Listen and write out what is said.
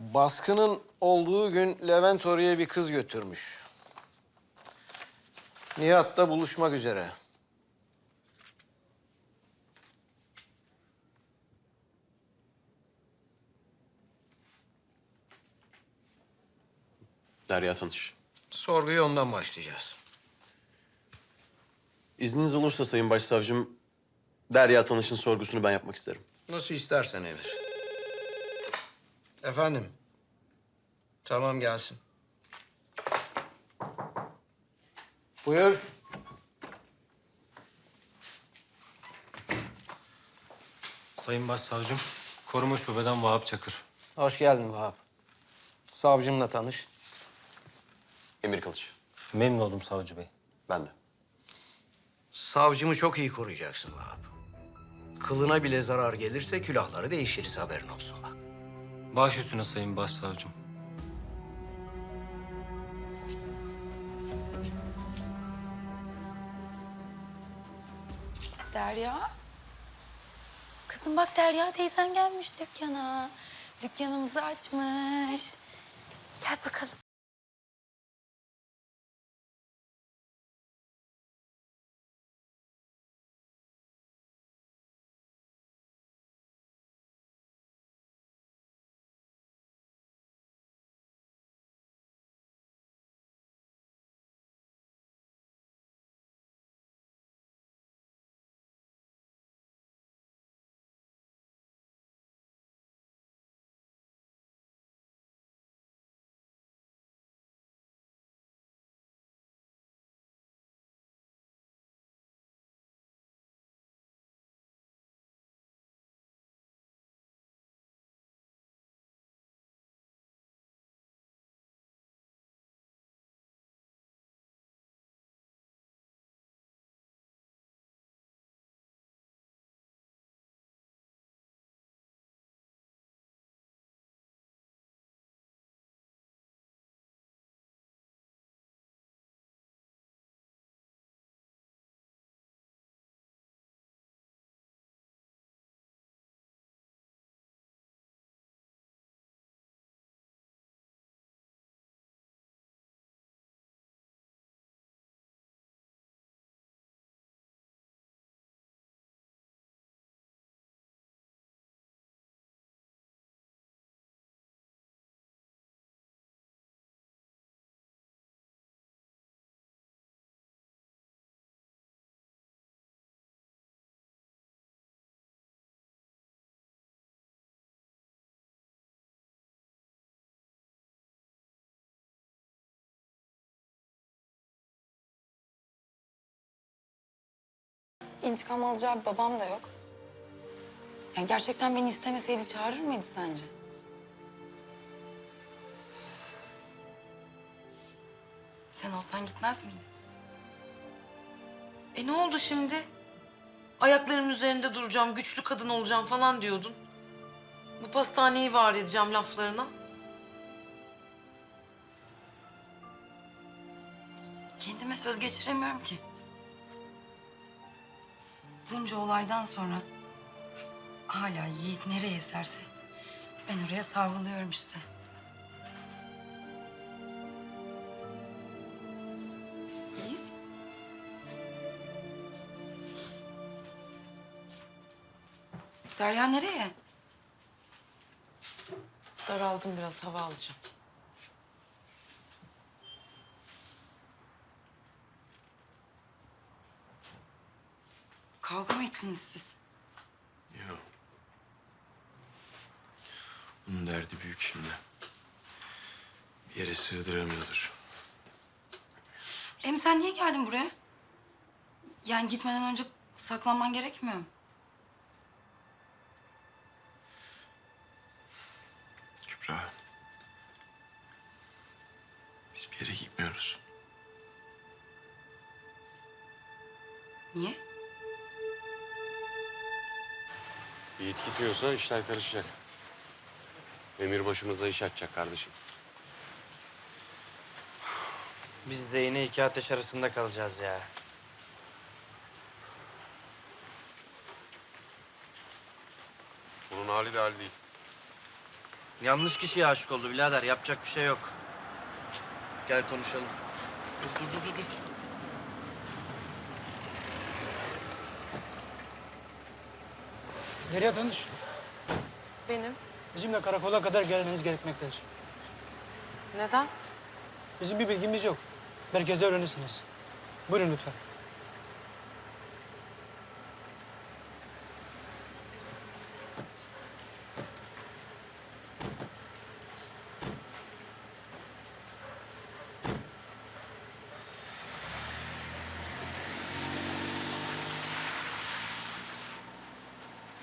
Baskının olduğu gün Levent oraya bir kız götürmüş. Nihat'ta buluşmak üzere. Derya tanış. Sorguya ondan başlayacağız. İzniniz olursa Sayın Başsavcım, Derya Tanış'ın sorgusunu ben yapmak isterim. Nasıl istersen Emir. Efendim. Tamam gelsin. Buyur. Sayın Başsavcım, koruma şubeden Vahap Çakır. Hoş geldin Vahap. Savcımla tanış. Emir Kılıç. Memnun oldum savcı bey. Ben de. Savcımı çok iyi koruyacaksın Vahap. Kılına bile zarar gelirse külahları değişiriz haberin olsun bak. Baş üstüne sayın başsavcım. Derya. Kızım bak Derya teyzen gelmiş dükkana. Dükkanımızı açmış. Gel bakalım. İntikam alacağı bir babam da yok. Yani gerçekten beni istemeseydi çağırır mıydı sence? Sen olsan gitmez miydin? E ne oldu şimdi? Ayaklarımın üzerinde duracağım, güçlü kadın olacağım falan diyordun. Bu pastaneyi var edeceğim laflarına. Kendime söz geçiremiyorum ki. Bunca olaydan sonra hala Yiğit nereye eserse ben oraya savruluyorum işte. Yiğit. Derya nereye? Daraldım biraz, hava alacağım. Kavga mı ettiniz siz? Yok. Bunun derdi büyük şimdi. Bir yere sığdıramıyordur. Hem sen niye geldin buraya? Yani gitmeden önce saklanman gerekmiyor mu? Kübra. Biz bir yere gitmiyoruz. Niye? Yiğit gitmiyorsa işler karışacak. Emir başımıza iş açacak kardeşim. Biz de yine iki ateş arasında kalacağız ya. Bunun hali de hali değil. Yanlış kişiye aşık oldu birader. Yapacak bir şey yok. Gel konuşalım. Dur dur dur. dur. Derya tanış. Benim. Bizimle karakola kadar gelmeniz gerekmektedir. Neden? Bizim bir bilgimiz yok. Merkezde öğrenirsiniz. Buyurun lütfen.